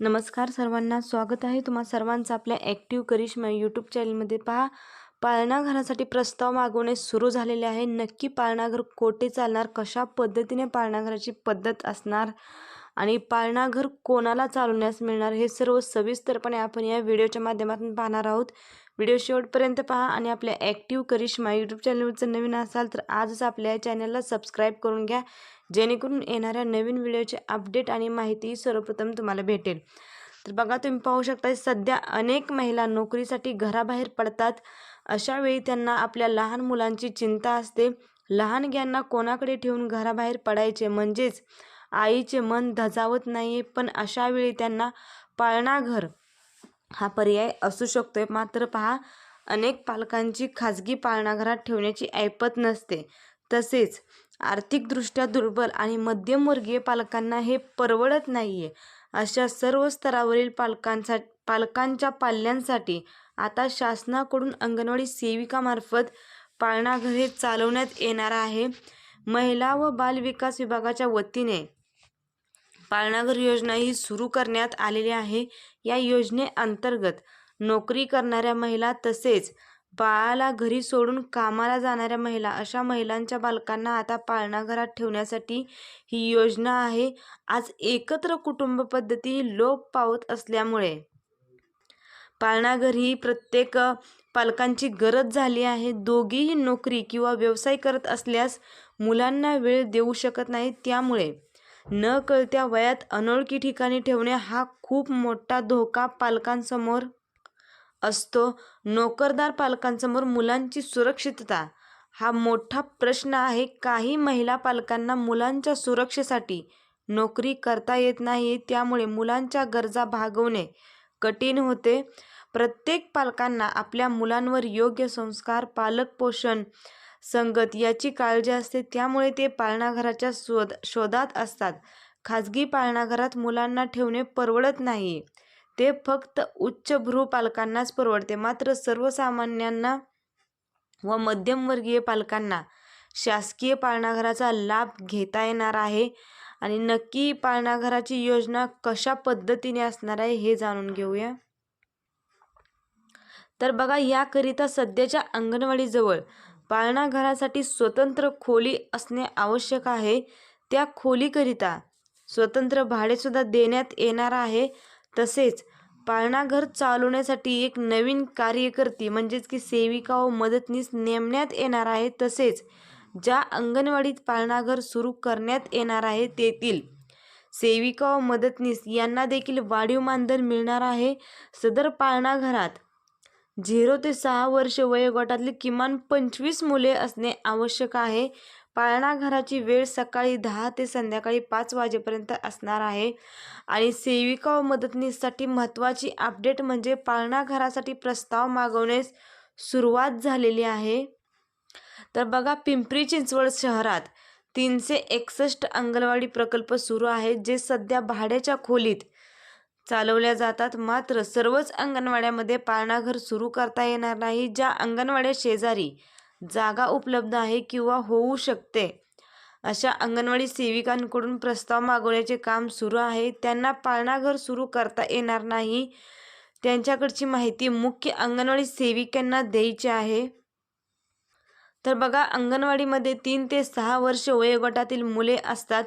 नमस्कार सर्वांना स्वागत आहे तुम्हा सर्वांचं आपल्या ॲक्टिव्ह करिश्मा यूट्यूब चॅनलमध्ये पहा पाळणाघरासाठी प्रस्ताव मागवणे सुरू झालेले आहे. नक्की पाळणाघर कोठे चालणार? कशा पद्धतीने पाळणाघराची पद्धत असणार? आणि पाळणाघर कोणाला चालवण्यास मिळणार? हे सर्व सविस्तरपणे आपण या व्हिडिओच्या माध्यमातून पाहणार आहोत. व्हिडिओ शेवटपर्यंत पहा आणि आपल्या ॲक्टिव्ह करिश्मा यूट्यूब चॅनलवरचं नवीन असाल तर आजच आपल्या चॅनलला सबस्क्राईब करून घ्या जेणेकरून येणाऱ्या नवीन व्हिडिओचे अपडेट आणि माहिती सर्वप्रथम तुम्हाला भेटेल. तर बघा तुम्ही पाहू शकता सध्या अनेक महिला नोकरीसाठी घराबाहेर पडतात. अशा वेळी त्यांना आपल्या लहान मुलांची चिंता असते. लहान ग्यांना कोणाकडे ठेवून घराबाहेर पडायचे? म्हणजेच आईचे मन धजावत नाही पण अशा वेळी त्यांना पाळणाघर हा पर्याय असू शकतोय. मात्र पहा अनेक पालकांची खाजगी पाळणाघरात ठेवण्याची ऐपत नसते. तसेच आर्थिकदृष्ट्या दुर्बल आणि मध्यमवर्गीय पालकांना हे परवडत नाही आहे अशा सर्व स्तरावरील पालकांसा पालकांच्या पाल्यांसाठी आता शासनाकडून अंगणवाडी सेविकामार्फत पाळणाघरे चालवण्यात येणार आहे. महिला व बालविकास विभागाच्या वतीने पाळणाघर योजना ही सुरू करण्यात आलेली आहे. या योजनेअंतर्गत नोकरी करणाऱ्या महिला तसेच बाळाला घरी सोडून कामाला जाणाऱ्या महिला अशा महिलांच्या बालकांना आता पाळणाघरात ठेवण्यासाठी ही योजना आहे. आज एकत्र कुटुंब पद्धती ही लोप पावत असल्यामुळे पाळणाघर ही प्रत्येक पालकांची गरज झाली आहे. दोघीही नोकरी किंवा व्यवसाय करत असल्यास मुलांना वेळ देऊ शकत नाही त्यामुळे न कळत्या वयात अनोळखी ठिकाणी ठेवणे हा खूप मोठा धोका पालकांसमोर असतो. नोकरदार पालकांसमोर मुलांची सुरक्षितता हा मोठा प्रश्न आहे. काही महिला पालकांना मुलांच्या सुरक्षेसाठी नोकरी करता येत नाही त्यामुळे मुलांच्या गरजा भागवणे कठीण होते. प्रत्येक पालकांना आपल्या मुलांवर योग्य संस्कार पालक पोषण संगत याची काळजी असते त्यामुळे ते पाळणाघराच्या शोध शोधात असतात. खाजगी पाळणाघरात मुलांना ठेवणे परवडत नाही. ते फक्त उच्चभ्रू पालकांनाच परवडते मात्र सर्वसामान्यांना व मध्यमवर्गीय पालकांना शासकीय पाळणाघराचा लाभ घेता येणार आहे आणि नक्की पाळणाघराची योजना कशा पद्धतीने असणार आहे हे जाणून घेऊया. तर बघा याकरिता सध्याच्या अंगणवाडीजवळ पाळणाघरासाठी स्वतंत्र खोली असणे आवश्यक आहे. त्या खोलीकरिता स्वतंत्र भाडेसुद्धा देण्यात येणार आहे. तसेच पाळणाघर चालवण्यासाठी एक नवीन कार्यकर्ती म्हणजेच की सेविका व मदतनीस नेमण्यात येणार आहे. तसेच ज्या अंगणवाडीत पाळणाघर सुरू करण्यात येणार आहे तेथील सेविका व मदतनीस यांना देखील वाढीव मानधन मिळणार आहे. सदर पाळणाघरात झिरो ते सहा वर्ष वयोगटातली किमान पंचवीस मुले असणे आवश्यक आहे. पाळणाघराची वेळ सकाळी दहा ते संध्याकाळी पाच वाजेपर्यंत असणार आहे. आणि सेविका व मदतनीससाठी महत्त्वाची अपडेट म्हणजे पाळणाघरासाठी प्रस्ताव मागवण्यास सुरुवात झालेली आहे. तर बघा पिंपरी चिंचवड शहरात तीनशे एकसष्ट अंगणवाडी प्रकल्प सुरू आहेत जे सध्या भाड्याच्या खोलीत चालवल्या जातात. मात्र सर्वच अंगणवाड्यामध्ये पाळणाघर सुरू करता येणार नाही ज्या अंगणवाड्या शेजारी जागा उपलब्ध आहे किंवा होऊ शकते. अशा अंगणवाडी सेविकांकडून प्रस्ताव मागवण्याचे काम सुरू आहे. त्यांना पाळणाघर सुरू करता येणार नाही. त्यांच्याकडची माहिती मुख्य अंगणवाडी सेविकांना द्यायची आहे. तर बघा अंगणवाडीमध्ये तीन ते सहा वर्ष वयोगटातील मुले असतात.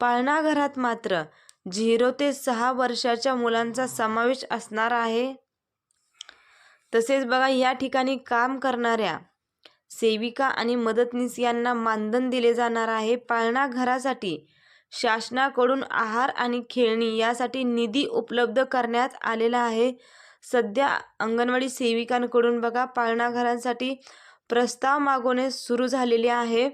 पाळणाघरात मात्र झिरो ते सहा वर्षाच्या मुलांचा समावेश असणार आहे. तसेच बघा या ठिकाणी काम करणाऱ्या सेविका आणि मदतनीस यांना मानधन दिले जाणार आहे. पाळणा घरासाठी शासनाकडून आहार आणि खेळणी यासाठी निधी उपलब्ध करण्यात आलेला आहे. सध्या अंगणवाडी सेविकांकडून बघा पाळणा घरांसाठी प्रस्ताव मागवणे सुरू झालेले आहे.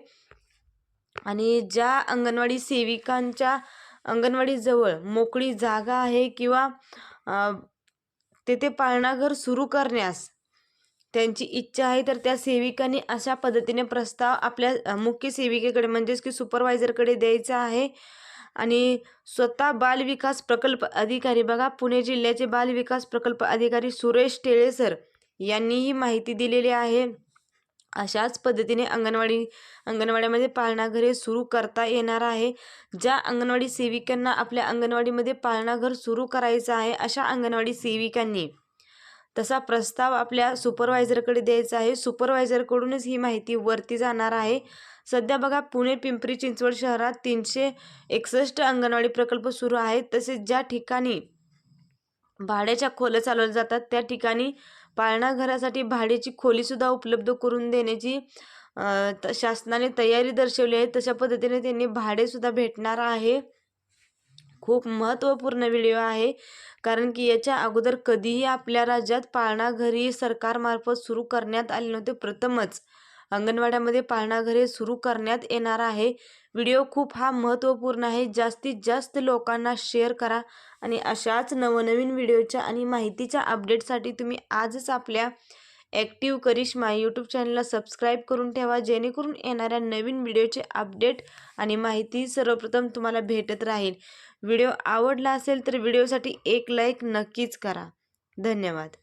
आणि ज्या अंगणवाडी सेविकांच्या अंगणवाडीजवळ मोकळी जागा आहे किंवा तेथे पाळणाघर सुरू करण्यास त्यांची इच्छा आहे तर त्या सेविकांनी अशा पद्धतीने प्रस्ताव आपल्या मुख्य सेविकेकडे म्हणजेच की सुपरवायझरकडे द्यायचा आहे. आणि स्वतः बालविकास प्रकल्प अधिकारी बघा पुणे जिल्ह्याचे बालविकास प्रकल्प अधिकारी सुरेश टेळेसर यांनी ही माहिती दिलेली आहे. अशाच पद्धतीने अंगणवाडी अंगणवाड्यामध्ये पाळणाघरे सुरू करता येणार आहे. ज्या अंगणवाडी सेविकांना आपल्या अंगणवाडीमध्ये पाळणाघर सुरू करायचं आहे अशा अंगणवाडी सेविकांनी तसा प्रस्ताव आपल्या सुपरवायझरकडे द्यायचा आहे. सुपरवायझरकडूनच ही माहिती वरती जाणार आहे. सध्या बघा पुणे पिंपरी चिंचवड शहरात तीनशे एकसष्ट अंगणवाडी प्रकल्प सुरू आहेत. तसेच ज्या ठिकाणी भाड्याच्या खोल्या चालवल्या जातात. त्या ठिकाणी पाळणाघरासाठी भाड्याची खोलीसुद्धा उपलब्ध करून देण्याची त शासनाने तयारी दर्शवली आहे. तशा पद्धतीने त्यांनी भाडेसुद्धा भेटणार आहे. खूप महत्त्वपूर्ण व्हिडिओ आहे. कारण की याच्या अगोदर कधीही आपल्या राज्यात पाळणाघरी सरकारमार्फत सुरू करण्यात आले नव्हते. प्रथमच अंगणवाड्यामध्ये पाळणाघरे सुरू करण्यात येणार आहे. व्हिडिओ खूप हा महत्त्वपूर्ण आहे. जास्तीत जास्त लोकांना शेअर करा आणि अशाच नवनवीन व्हिडिओच्या आणि माहितीच्या अपडेटसाठी तुम्ही आजच आपल्या ॲक्टिव्ह करिश्मा यूट्यूब चॅनलला सबस्क्राईब करून ठेवा. जेणेकरून येणाऱ्या नवीन व्हिडिओचे अपडेट आणि माहिती सर्वप्रथम तुम्हाला भेटत राहील. व्हिडिओ आवडला असेल तर व्हिडिओसाठी एक लाईक नक्कीच करा. धन्यवाद.